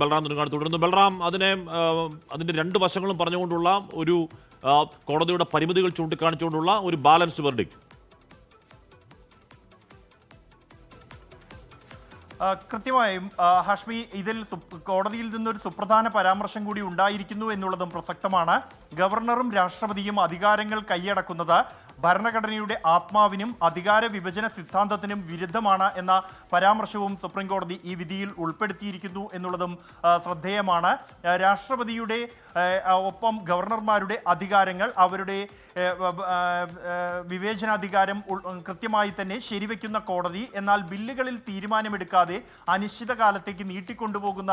ബൽറാം നെടുങ്ങാട് തുടരുന്നു ബൽറാം അതിനെ അതിന്റെ രണ്ട് വശങ്ങളും പറഞ്ഞുകൊണ്ടുള്ള ഒരു കോടതിയുടെ പരിമിതികൾ ചൂണ്ടിക്കാണിച്ചുകൊണ്ടുള്ള ഒരു ബാലൻസ് വെർഡിക് കൃത്യമായും ഹഷ്മി ഇതിൽ കോടതിയിൽ നിന്നൊരു സുപ്രധാന പരാമർശം കൂടി ഉണ്ടായിരിക്കുന്നു എന്നുള്ളതും പ്രസക്തമാണ്. ഗവർണറും രാഷ്ട്രപതിയും അധികാരങ്ങൾ കൈയടക്കുന്നത് ഭരണഘടനയുടെ ആത്മാവിനും അധികാര വിഭജന സിദ്ധാന്തത്തിനും വിരുദ്ധമാണ് എന്ന പരാമർശവും സുപ്രീംകോടതി ഈ വിധിയിൽ ഉൾപ്പെടുത്തിയിരിക്കുന്നു എന്നുള്ളതും ശ്രദ്ധേയമാണ്. രാഷ്ട്രപതിയുടെ ഒപ്പം ഗവർണർമാരുടെ അധികാരങ്ങൾ അവരുടെ വിവേചനാധികാരം കൃത്യമായി തന്നെ ശരിവെക്കുന്ന കോടതി എന്നാൽ ബില്ലുകളിൽ തീരുമാനമെടുക്കാതെ അനിശ്ചിതകാലത്തേക്ക് നീട്ടിക്കൊണ്ടുപോകുന്ന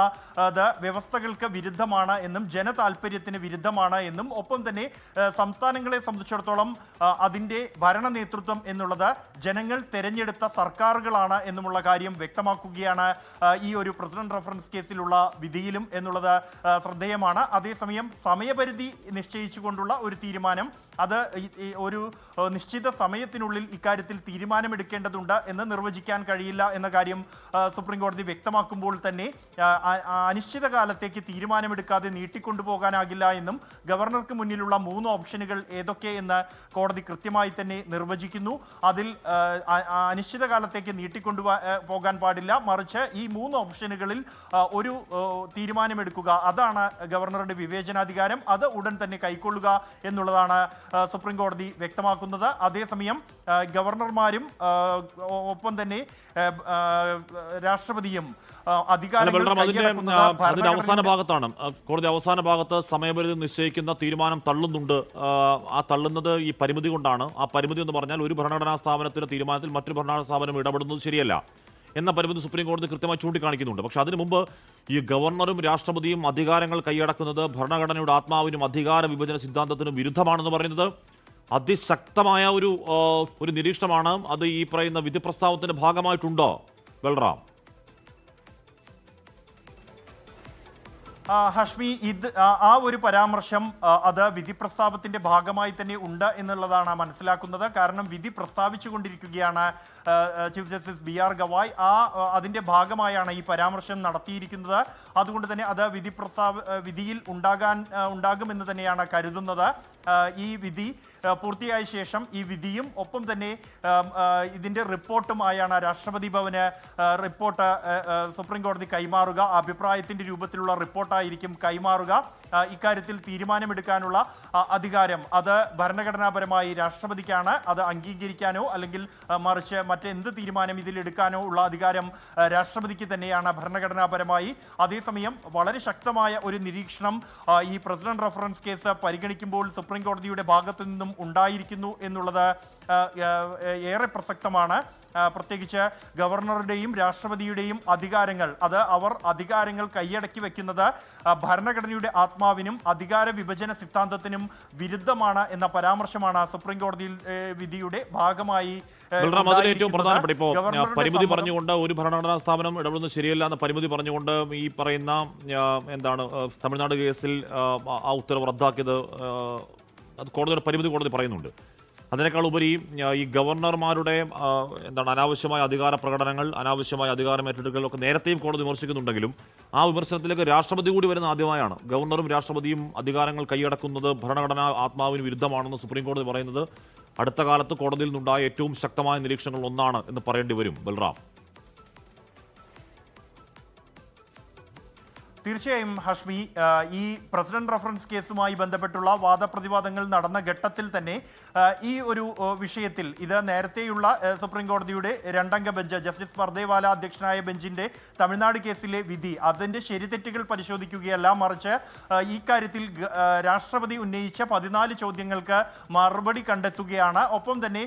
വ്യവസ്ഥകൾക്ക് വിരുദ്ധമാണ് എന്നും ജനതാൽപര്യത്തിന് വിരുദ്ധമാണ് എന്നും ഒപ്പം തന്നെ സംസ്ഥാനങ്ങളെ സംബന്ധിച്ചിടത്തോളം അതിന്റെ ഭരണ നേതൃത്വം എന്നുള്ളത് ജനങ്ങൾ തെരഞ്ഞെടുത്ത സർക്കാരുകളാണ് എന്നുമുള്ള കാര്യം വ്യക്തമാക്കുകയാണ്. ഈ ഒരു പ്രസിഡന്റ് റഫറൻസ് കേസിലുള്ള വിധിയിലും എന്നുള്ളത് ശ്രദ്ധേയമാണ്. അതേസമയം സമയപരിധി നിശ്ചയിച്ചുകൊണ്ടുള്ള ഒരു തീരുമാനം അത് ഒരു നിശ്ചിത സമയത്തിനുള്ളിൽ ഇക്കാര്യത്തിൽ തീരുമാനമെടുക്കേണ്ടതുണ്ട് എന്ന് നിർവചിക്കാൻ കഴിയില്ല എന്ന കാര്യം സുപ്രീം കോടതി വ്യക്തമാക്കുമ്പോൾ തന്നെ അനിശ്ചിതകാലത്തേക്ക് തീരുമാനമെടുക്കാതെ നീട്ടിക്കൊണ്ടുപോകാനാകില്ല എന്നും ഗവർണർക്ക് മുന്നിലുള്ള മൂന്ന് ഓപ്ഷനുകൾ ഏതൊക്കെ എന്ന് കോടതി കൃത്യമായി തന്നെ നിർവചിക്കുന്നു. അതിൽ അനിശ്ചിതകാലത്തേക്ക് നീട്ടിക്കൊണ്ടു പോകാൻ പാടില്ല. മറിച്ച് ഈ മൂന്ന് ഓപ്ഷനുകളിൽ ഒരു തീരുമാനമെടുക്കുക. അതാണ് ഗവർണറുടെ വിവേചനാധികാരം. അത് ഉടൻ തന്നെ കൈക്കൊള്ളുക എന്നുള്ളതാണ് സുപ്രീം കോടതി വ്യക്തമാക്കുന്നത്. അതേസമയം ഗവർണർമാരും ഒപ്പം തന്നെ രാഷ്ട്രപതിയും അതിന്റെ അവസാന ഭാഗത്താണ്. കോടതി അവസാന ഭാഗത്ത് സമയപരിധി നിശ്ചയിക്കുന്ന തീരുമാനം തള്ളുന്നുണ്ട്. ആ, ആ തള്ളുന്നത് ഈ പരിമിതി കൊണ്ടാണ്. ആ പരിമിതി എന്ന് പറഞ്ഞാൽ ഒരു ഭരണഘടനാ സ്ഥാപനത്തിന്റെ തീരുമാനത്തിൽ മറ്റൊരു ഭരണഘടനാ സ്ഥാപനം ഇടപെടുന്നത് ശരിയല്ല എന്ന പരിമിതി സുപ്രീം കോടതി കൃത്യമായി ചൂണ്ടിക്കാണിക്കുന്നുണ്ട്. പക്ഷെ അതിനു മുമ്പ് ഈ ഗവർണറും രാഷ്ട്രപതിയും അധികാരങ്ങൾ കൈയടക്കുന്നത് ഭരണഘടനയുടെ ആത്മാവിനും അധികാര വിഭജന സിദ്ധാന്തത്തിനും വിരുദ്ധമാണെന്ന് പറയുന്നത് അതിശക്തമായ ഒരു ഒരു നിരീക്ഷണമാണ്. അത് ഈ പറയുന്ന വിധി പ്രസ്താവത്തിന്റെ ഭാഗമായിട്ടുണ്ടോ ബൽറാം? ഹഷ്മി ഇത് ആ, ഒരു പരാമർശം അത് വിധി പ്രസ്താവത്തിന്റെ ഭാഗമായി തന്നെ ഉണ്ട് എന്നുള്ളതാണ് മനസ്സിലാക്കുന്നത്. കാരണം വിധി പ്രസ്താവിച്ചുകൊണ്ടിരിക്കുകയാണ് ആ, ആ, chief justice B R Gavai. ആ അതിന്റെ ഭാഗമായാണ് ഈ പരാമർശം നടത്തിയിരിക്കുന്നത്. അതുകൊണ്ട് തന്നെ അത് വിധി പ്രസ്താവ വിധിയിൽ ഉണ്ടാകാൻ ഉണ്ടാകുമെന്ന് തന്നെയാണ് കരുതുന്നത്. ഈ വിധി പൂർത്തിയായ ശേഷം ഈ വിധിയും ഒപ്പം തന്നെ ഇതിന്റെ റിപ്പോർട്ടുമായാണ് രാഷ്ട്രപതി ഭവന് റിപ്പോർട്ട് സുപ്രീം കോടതി കൈമാറുക. അഭിപ്രായത്തിന്റെ രൂപത്തിലുള്ള റിപ്പോർട്ടായിരിക്കും കൈമാറുക. ഇക്കാര്യത്തിൽ തീരുമാനമെടുക്കാനുള്ള അധികാരം അത് ഭരണഘടനാപരമായി രാഷ്ട്രപതിക്കാണ്. അത് അംഗീകരിക്കാനോ അല്ലെങ്കിൽ മറിച്ച് മറ്റെന്ത് തീരുമാനം ഇതിൽ എടുക്കാനോ ഉള്ള അധികാരം രാഷ്ട്രപതിക്ക് തന്നെയാണ് ഭരണഘടനാപരമായി. അതേസമയം വളരെ ശക്തമായ ഒരു നിരീക്ഷണം ഈ പ്രസിഡന്റ് റഫറൻസ് കേസ് പരിഗണിക്കുമ്പോൾ സുപ്രീം കോടതിയുടെ ഭാഗത്തു നിന്നും ഉണ്ടായിരിക്കുന്നു എന്നുള്ളത് ഏറെ പ്രസക്തമാണ്. പ്രത്യേകിച്ച് ഗവർണറുടെയും രാഷ്ട്രപതിയുടെയും അധികാരങ്ങൾ അത് അവർ അധികാരങ്ങൾ കൈയടക്കി വെക്കുന്നത് ഭരണഘടനയുടെ ആത്മാവിനും അധികാര വിഭജന സിദ്ധാന്തത്തിനും വിരുദ്ധമാണ് എന്ന പരാമർശമാണ് സുപ്രീം കോടതി വിധിയുടെ ഭാഗമായി ഏറ്റവും പ്രധാനപ്പെട്ട ഇപ്പോൾ പരിമിതി പറഞ്ഞുകൊണ്ട് ഒരു ഭരണഘടനാ സ്ഥാപനം ഇടപെടുന്നത് ശരിയല്ല എന്ന പരിമിതി പറഞ്ഞുകൊണ്ട് ഈ പറയുന്ന എന്താണ് തമിഴ്നാട് കേസിൽ ആ, ആ ഉത്തരവ് റദ്ദാക്കിയത് അത് കോടതിയുടെ പരിമിതി കോടതി പറയുന്നുണ്ട്. അതിനേക്കാൾ ഉപരി ഈ ഗവർണർമാരുടെ എന്താണ് അനാവശ്യമായ അധികാര പ്രകടനങ്ങൾ അനാവശ്യമായ അധികാരം ഏറ്റെടുക്കലൊക്കെ നേരത്തെയും കോടതി വിമർശിക്കുന്നുണ്ടെങ്കിലും ആ വിമർശനത്തിലേക്ക് രാഷ്ട്രപതി കൂടി വരുന്ന ആദ്യമായാണ്. ഗവർണറും രാഷ്ട്രപതിയും അധികാരങ്ങൾ കൈയടക്കുന്നത് ഭരണഘടനാ ആത്മാവിന് വിരുദ്ധമാണെന്ന് സുപ്രീം കോടതി പറയുന്നത്. അടുത്ത കാലത്ത് കോടതിയിൽ നിന്നുണ്ടായ ഏറ്റവും ശക്തമായ നിരീക്ഷണങ്ങൾ ഒന്നാണ് എന്ന് പറയേണ്ടി വരും. ബൽറാം. തീർച്ചയായും ഹഷ്മി ഈ പ്രസിഡന്റ് റഫറൻസ് കേസുമായി ബന്ധപ്പെട്ടുള്ള വാദപ്രതിവാദങ്ങൾ നടന്ന ഘട്ടത്തിൽ തന്നെ ഈ ഒരു വിഷയത്തിൽ ഇത് നേരത്തെയുള്ള സുപ്രീം കോടതിയുടെ രണ്ടംഗ ബെഞ്ച് ജസ്റ്റിസ് പർദേവാല അധ്യക്ഷനായ ബെഞ്ചിന്റെ തമിഴ്നാട് കേസിലെ വിധി അതിന്റെ ശരിതെറ്റുകൾ പരിശോധിക്കുകയല്ല മറിച്ച് ഈ കാര്യത്തിൽ രാഷ്ട്രപതി ഉന്നയിച്ച പതിനാല് ചോദ്യങ്ങൾക്ക് മറുപടി കണ്ടെത്തുകയാണ്. ഒപ്പം തന്നെ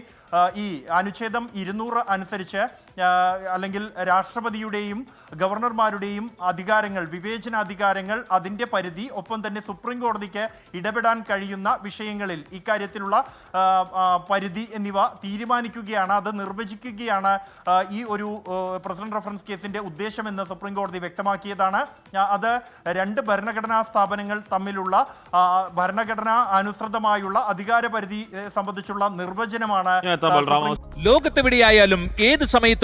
ഈ അനുച്ഛേദം ഇരുന്നൂറ് അനുസരിച്ച് അല്ലെങ്കിൽ രാഷ്ട്രപതിയുടെയും ഗവർണർമാരുടെയും അധികാരങ്ങൾ വിവേചനാധികാരങ്ങൾ അതിന്റെ പരിധി ഒപ്പം തന്നെ സുപ്രീം കോടതിക്ക് ഇടപെടാൻ കഴിയുന്ന വിഷയങ്ങളിൽ ഇക്കാര്യത്തിലുള്ള പരിധി എന്നിവ തീരുമാനിക്കുകയാണ് അത് നിർവചിക്കുകയാണ് ഈ ഒരു പ്രസിഡന്റ് റഫറൻസ് കേസിന്റെ ഉദ്ദേശമെന്ന് സുപ്രീം കോടതി വ്യക്തമാക്കിയതാണ്. അത് രണ്ട് ഭരണഘടനാ സ്ഥാപനങ്ങൾ തമ്മിലുള്ള ഭരണഘടന അനുസൃതമായുള്ള അധികാര പരിധി സംബന്ധിച്ചുള്ള നിർവചനമാണ് ലോകത്തെവിടെയായാലും ഏത് സമയത്തും